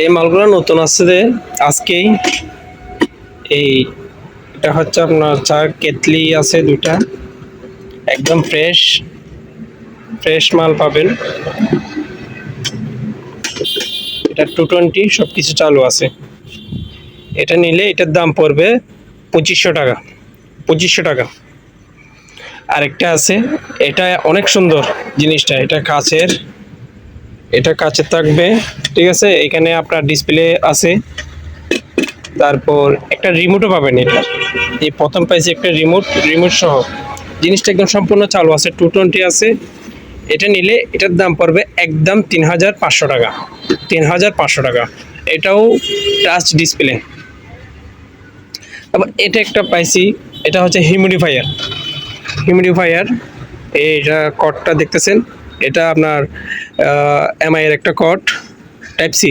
এই মালগুলো নতুন আসছে আজকেই। এই এটা হচ্ছে আপনার চা কেতলি আছে দুটা একদম ফ্রেশ ফ্রেশ মাল পাবেন। এটা টু টোয়েন্টি সব কিছু চালু আছে। এটা নিলে এটার দাম পড়বে পঁচিশশো টাকা পঁচিশশো টাকা। আরেকটা আছে, এটা অনেক সুন্দর জিনিসটা, এটা কাচের এটা কাছে থাকবে, ঠিক আছে? এখানে আপনার ডিসপ্লে আছে। তারপর একটা রিমোটও পাবেন এটা। এই প্রথম পাইছি একটা রিমোট রিমোট সহ। জিনিসটা একদম সম্পূর্ণ চালু আছে টু টোয়েন্টি আছে। এটা নিলে এটার দাম পড়বে একদম তিন হাজার পাঁচশো টাকা। তিন হাজার পাঁচশো টাকা। এটাও টাচ ডিসপ্লে তারপর এটা একটা পাইছি, এটা হচ্ছে হিউমিডিফায়ার হিউমিডিফায়ার এইটা কটটা দেখতেছেন এটা আপনার এমআই এর একটা কট টাইপ সি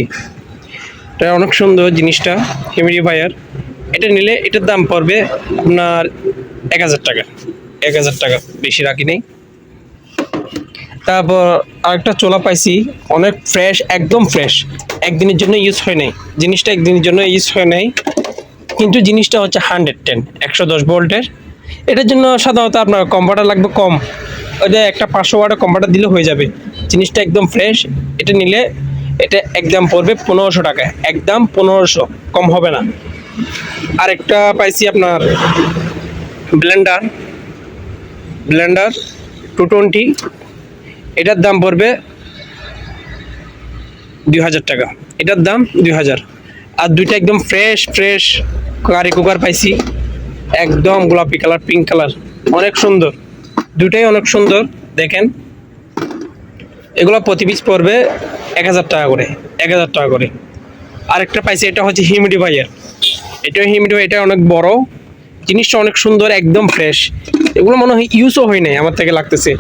এটা অনেক সুন্দর জিনিসটা হিউমিডিফায়ার এটা নিলে এটার দাম পড়বে আপনার এক হাজার টাকা, এক হাজার টাকা, বেশি রাখি নেই। তারপর আরেকটা চোলা পাইছি, অনেক ফ্রেশ একদম ফ্রেশ একদিনের জন্য ইউজ হয় নাই। জিনিসটা একদিনের জন্য ইউজ হয় নাই। কিন্তু জিনিসটা হচ্ছে হান্ড্রেড টেন একশো দশ ভোল্টের এটার জন্য সাধারণত আপনার কম্পাউটার লাগবে কম। ওইটা একটা পাঁচশো ওয়াটের কম্পাউটার দিলে হয়ে যাবে। জিনিসটা একদম ফ্রেশ এটা নিলে এটা একদম পড়বে পনেরোশো টাকা একদম পনেরোশো, কম হবে না। আরেকটা পাইছি আপনার ব্লেন্ডার ব্লেন্ডার টু টোয়েন্টি এটার দাম পড়বে দুই হাজার টাকা। এটার দাম দুই হাজার। আর দুইটা একদম ফ্রেশ ফ্রেশ কারি কুকার পাইছি। একদম গোলাপি কালার পিঙ্ক কালার অনেক সুন্দর। দুটাই অনেক সুন্দর, দেখেন। এগুলো প্রতি পিস পড়বে এক হাজার টাকা করে, এক হাজার টাকা করে। আরেকটা পাইছি এটা হচ্ছে হিউমিডিফায়ার এটা হিউমিডিফাই এটা অনেক বড়। জিনিসটা অনেক সুন্দর, একদম ফ্রেশ এগুলো মনে হয় ইউজও হয় নাই, আমার থেকে লাগতেছে।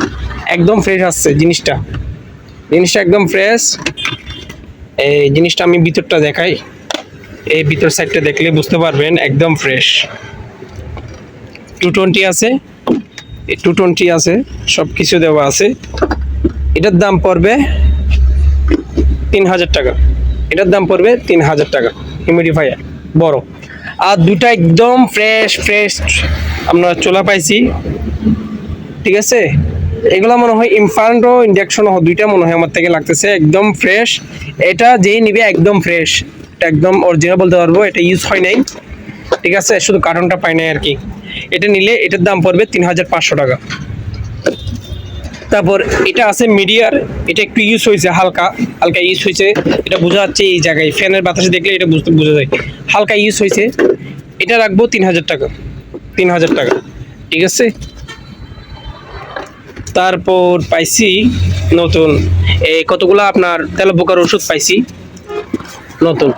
একদম ফ্রেশ আসছে জিনিসটা। জিনিসটা একদম ফ্রেশ এই জিনিসটা আমি ভিতরটা দেখাই। এই ভিতর সাইডটা দেখলে বুঝতে পারবেন, একদম ফ্রেশ টু টোয়েন্টি আছে। টু টোয়েন্টি আছে সব কিছু দেওয়া আছে। এটার দাম পড়বে তিন হাজার টাকা। এটার দাম পড়বে তিন হাজার টাকা, হিউমিডিফায়ার, বড়। আর দুটা একদম ফ্রেশ ফ্রেশ আমরা চোলা পাইছি। ঠিক আছে? এগুলো মনে হয় ইনফান্ট ইন্ডাকশন দুইটা মনে হয় আমার থেকে লাগতেছে, একদম ফ্রেশ এটা যেই নিবে একদম ফ্রেশ একদম অরিজিনাল বলতে পারব, এটা ইউজ হয় নাই। ঠিক আছে? শুধু কার্টনটা পাই নাই আর কি। এটা নিলে এটার দাম পড়বে তিন হাজার পাঁচশো টাকা। তারপর এটা আছে মিডিয়ার, এটা একটু ইউজ হয়েছে, হালকা হালকা ইউজ হয়েছে। এটা বোঝা যাচ্ছে এই জায়গায়, ফ্যানের বাতাসে দেখলে এটা বুঝতে, বোঝা যায়। হালকা ইউজ হয়েছে, এটা রাখব তিন হাজার টাকা তিন হাজার টাকা, ঠিক আছে? তারপর পাইছি নতুন, এই কতগুলো আপনার তেলাপোকার ওষুধ পাইছি, নতুন।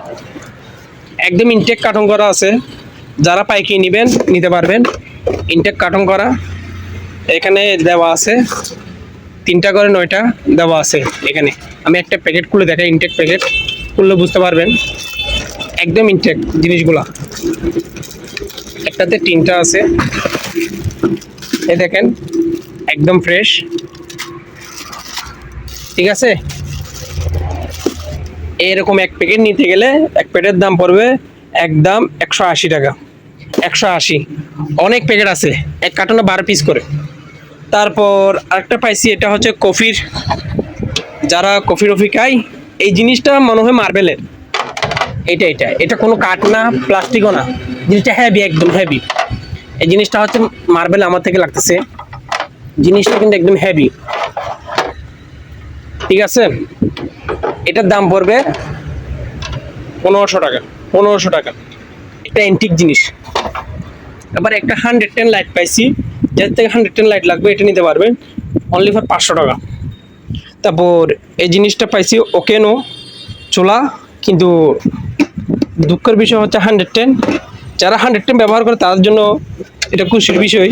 একদম ইনটেক কার্টন করা আছে, যারা পাইকি নেবেন, নিতে পারবেন। ইনটেক কার্টন করা। এখানে দেওয়া আছে, তিনটা করে নয়টা দেওয়া আছে এখানে। আমি একটা প্যাকেট খুলে দেখাই ইনটেক প্যাকেট। খুললে বুঝতে পারবেন, একদম ইনটেক জিনিসগুলা। একটাতে তিনটা আছে। এ দেখেন, একদম ফ্রেশ ঠিক আছে? এরকম এক প্যাকেট নিতে গেলে এক প্যাকেটের দাম পড়বে একদম একশো আশি টাকা। একশো আশি। অনেক প্যাকেট আছে। এক কার্টনে বারো পিস করে। তারপর আরেকটা পাইছি, এটা হচ্ছে কফির। যারা কফি টফি খায়, এই জিনিসটা মনে হয় মার্বেলের। এটা এটা। এটা কোনো কাঠ না, প্লাস্টিকও না। জিনিসটা হ্যাভি একদম হেভি এই জিনিসটা হচ্ছে মার্বেল আমার থেকে লাগতেছে। জিনিসটা কিন্তু একদম হেভি ঠিক আছে? এটার দাম পড়বে পনেরোশো টাকা। পনেরোশো টাকা। এটা অ্যান্টিক জিনিস। এবার একটা হান্ড্রেড টেন লাইট পাইছি। যার থেকে হান্ড্রেড টেন লাইট লাগবে, এটা নিতে পারবেন। অনলি ফর পাঁচশো টাকা। তারপর এই জিনিসটা পাইছি ওকেনো চোলা, কিন্তু দুঃখের বিষয় হচ্ছে হান্ড্রেড টেন যারা হান্ড্রেড টেন ব্যবহার করে, তাদের জন্য এটা খুশির বিষয়।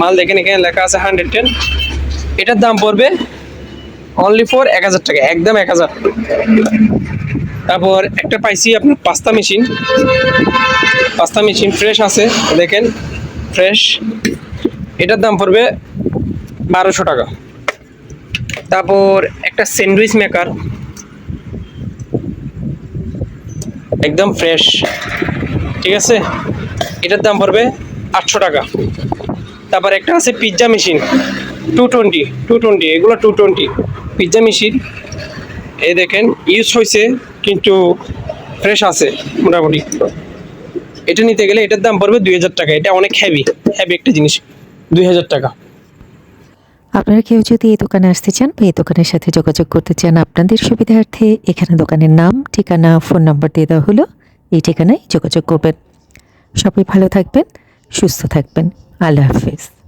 মাল দেখেন, এখানে লেখা আছে হান্ড্রেড টেন এটার দাম পড়বে অনলি ফর এক হাজার টাকা, একদম এক হাজার। তারপর একটা পাইছি আপনার pasta machine. Pasta machine fresh আছে, দেখেন ফ্রেশ এটার দাম পড়বে বারোশো টাকা। তারপর একটা স্যান্ডউইচ মেকার একদম ফ্রেশ ঠিক আছে? এটার দাম পড়বে আটশো টাকা। তারপর একটা আছে pizza machine two twenty two twenty এগুলো টু টোয়েন্টি পিৎজা মেশিন এই দেখেন ইউজ হয়েছে কিন্তু ফ্রেশ আছে মোটামুটি। এটা নিতে গেলে এটার দাম পড়বে দুই হাজার টাকা। এটা অনেক হেভি হেভি একটা জিনিস, দুই হাজার টাকা। আপনারা কেউ যদি এই দোকানে আসতে চান বা এই দোকানের সাথে যোগাযোগ করতে চান আপনাদের সুবিধার্থে এখানে দোকানের নাম, ঠিকানা, ফোন নাম্বার দিয়ে দেওয়া হলো। এই ঠিকানায় যোগাযোগ করবেন। সবাই ভালো থাকবেন, সুস্থ থাকবেন। আল্লাহ হাফিজ।